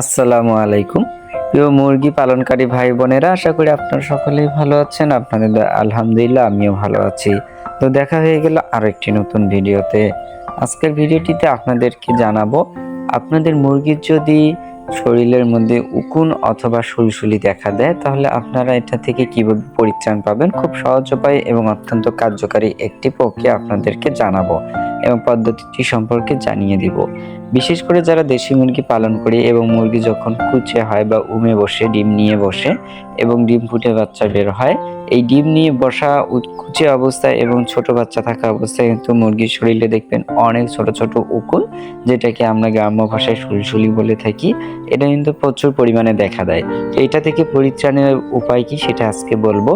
আসসালামু আলাইকুম। প্রিয় মুরগি পালনকারী ভাই বোনেরা, আশা করি আপনারা সকলেই ভালো আছেন। আপনাদের আলহামদুলিল্লাহ আমিও ভালো আছি। তো দেখা হয়ে গেল আরও একটি নতুন ভিডিওতে। আজকের ভিডিওটিতে আপনাদেরকে জানাব, আপনাদের মুরগির যদি শরীরের মধ্যে উকুন অথবা সুলসুলি দেখা দেয়, তাহলে আপনারা এটা থেকে কীভাবে পরিত্রাণ পাবেন? খুব সহজ উপায় এবং অত্যন্ত কার্যকারী একটি প্রক্রিয়া আপনাদেরকে জানাব এবং পদ্ধতিটি সম্পর্কে জানিয়ে দিব। বিশেষ করে যারা দেশি মুরগি পালন করে এবং মুরগি যখন কুচে হয় বা উমে বসে, ডিম নিয়ে বসে এবং ডিম ফুটে বাচ্চা বের হয়, এই ডিম নিয়ে বসা কুচে অবস্থায় এবং ছোট বাচ্চা থাকা অবস্থায় কিন্তু মুরগির শরীরে দেখবেন অনেক ছোট ছোট উকুল যেটাকে আমরা গ্রাম্য ভাষায় সুলসুলি বলে থাকি। এটা কিন্তু প্রচুর পরিমাণে দেখা দেয়। এটা থেকে পরিত্রাণের উপায় কি সেটা আজকে বলব।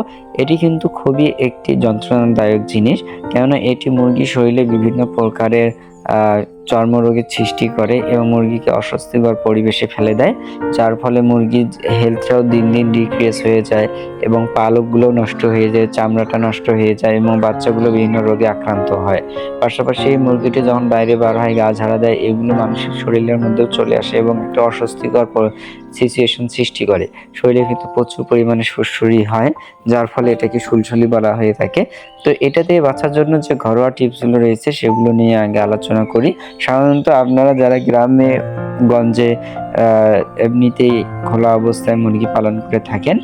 এটি কিন্তু খুবই একটি যন্ত্রণাদায়ক জিনিস, কেননা এটি মুরগির শরীরে বিভিন্ন প্রকারের চর্মরোগের সৃষ্টি করে এবং মুরগিকে অস্বস্তিকর পরিবেশে ফেলে দেয়, যার ফলে মুরগির হেলথটাও দিন দিন ডিক্রিয়েস হয়ে যায় এবং পালকগুলো নষ্ট হয়ে যায়, চামড়াটা নষ্ট হয়ে যায় এবং বাচ্চাগুলো বিভিন্ন রোগে আক্রান্ত হয়। পাশাপাশি এই মুরগিটি যখন বাইরে বার হয়, গা ঝাড়া দেয়, এগুলো মানুষের শরীরের মধ্যেও চলে আসে এবং একটা অস্বস্তিকর সিচুয়েশন সৃষ্টি করে। শরীরে কিন্তু প্রচুর পরিমাণে সুরসুরি হয়, যার ফলে এটাকে সুলসুলি বলা হয়ে থাকে। তো এটা দিয়ে বাঁচার জন্য যে ঘরোয়া টিপসগুলো রয়েছে, সেগুলো নিয়ে আগে আলোচনা করি। সাধারণত আপনারা যারা গ্রামে, গঞ্জে এমনিতেই খোলা অবস্থায় মুরগি পালন করে থাকেন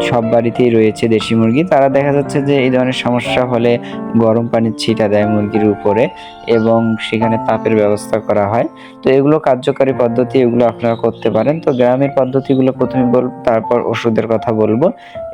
সব বাড়িতেই রয়েছে দেশি মুরগি। তারা দেখা যাচ্ছে যে এই ধরনের সমস্যা হলে গরম পানির ছিটা দেয় মুরগির উপরে এবং সেখানে তাপের ব্যবস্থা করা হয়। তো এগুলো কার্যকারী পদ্ধতি, এগুলো আপনারা করতে পারেন। তো গ্রামের পদ্ধতিগুলো প্রথমে বলব তারপর ওষুধের কথা বলব।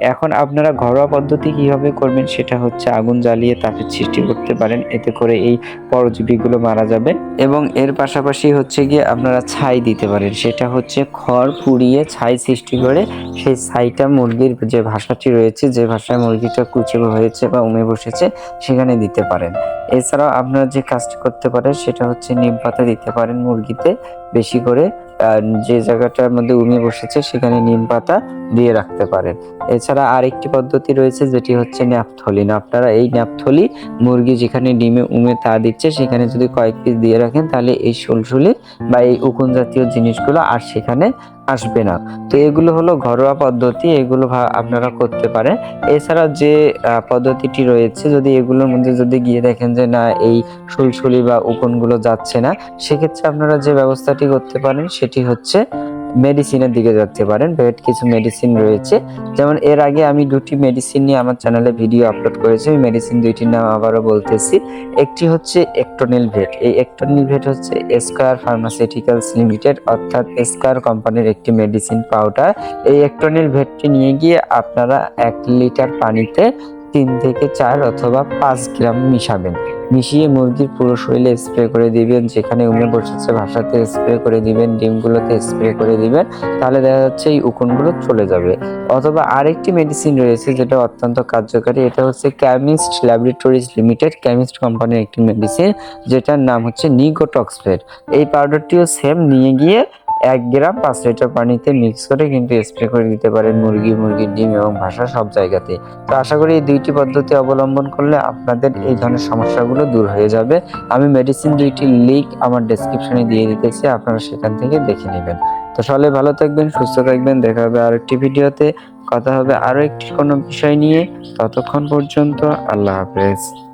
এখন আপনারা ঘরোয়া পদ্ধতি কীভাবে করবেন সেটা হচ্ছে আগুন জ্বালিয়ে তাপের সৃষ্টি করতে পারেন। এতে করে এই পরজীবীগুলো মারা যাবে এবং এর পাশাপাশি হচ্ছে গিয়ে আপনারা ছাই দিতে পারেন। সেটা হচ্ছে খড় পুড়িয়ে ছাই সৃষ্টি করে সেই ছাইটা মুরগির যে ভাষাটি রয়েছে, যে ভাষায় মুরগিটা কুচে হয়েছে বা উমে বসেছে, সেখানে দিতে পারেন। এছাড়াও আপনারা যে কাজটি করতে পারেন, সেটা হচ্ছে নিম পাতা দিতে পারেন মুরগিতে বেশি করে। যে জায়গাটার মধ্যে উমে বসেছে, সেখানে নিম পাতা দিয়ে রাখতে পারেন। এছাড়া আরেকটি পদ্ধতি রয়েছে, যেটি হচ্ছে ন্যাপথলি। আপনারা এই ন্যাপথলি মুরগি যেখানে ডিমে উমে তা দিচ্ছে, সেখানে যদি কয়েক পিস দিয়ে রাখেন, তাহলে এই সুলসুলি বা এই উকুন জাতীয় জিনিসগুলো আর সেখানে আসবে না। তো এগুলো হলো ঘরোয়া পদ্ধতি, এগুলো আপনারা করতে পারেন। এছাড়া যে পদ্ধতিটি রয়েছে, যদি এগুলোর মধ্যে যদি গিয়ে দেখেন যে, না, এই সুলসুলি বা উকুনগুলো যাচ্ছে না, সেক্ষেত্রে আপনারা যে ব্যবস্থাটি করতে পারেন, সেটি হচ্ছে মেডিসিনের দিকে যেতে পারেন। ভেট কিছু মেডিসিন রয়েছে। যেমন এর আগে আমি দুটি মেডিসিন নিয়ে আমার চ্যানেলে ভিডিও আপলোড করেছি। আমি মেডিসিন দুইটির নাম আবারও বলতেছি। একটি হচ্ছে একটোনিল ভেট এই একটোনিল ভেট হচ্ছে স্কয়ার ফার্মাসিউটিক্যালস লিমিটেড অর্থাৎ স্কয়ার কোম্পানির একটি মেডিসিন পাউডার এই একটোনিল ভেটটি নিয়ে গিয়ে আপনারা এক লিটার পানিতে তিন থেকে চার অথবা পাঁচ গ্রাম মিশাবেন। মিশিয়ে মুরগির পুরো শরীরে স্প্রে করে দিবেন। যেখানে উমে বসেছে ভাষাতে স্প্রে করে দিবেন, ডিমগুলোতে স্প্রে করে দিবেন, তাহলে দেখা যাচ্ছে এই উকুনগুলো চলে যাবে। অথবা আরেকটি মেডিসিন রয়েছে যেটা অত্যন্ত কার্যকারী, এটা হচ্ছে কেমিস্ট ল্যাবরেটরিজ লিমিটেড কেমিস্ট কোম্পানির একটি মেডিসিন যেটার নাম হচ্ছে নিগোটক্সফেট এই পাউডারটিও সেম নিয়ে গিয়ে এক গ্রাম পাঁচ লিটার পানিতে মিক্স করে কিন্তু স্প্রে করে দিতে পারেন মুরগি, মুরগির ডিম এবং ভাষা সব জায়গাতে। তো আশা করি এই দুইটি পদ্ধতি অবলম্বন করলে আপনাদের এই ধরনের সমস্যাগুলো দূর হয়ে যাবে। আমি মেডিসিন দুইটি লিঙ্ক আমার ডেসক্রিপশনে দিয়ে দিতেছি, আপনারা সেখান থেকে দেখে নেবেন। তো সবাই ভালো থাকবেন, সুস্থ থাকবেন, দেখা হবে আর একটি ভিডিওতে। কথা হবে আরও একটি কোনো বিষয় নিয়ে। ততক্ষণ পর্যন্ত আল্লাহ হাফেজ।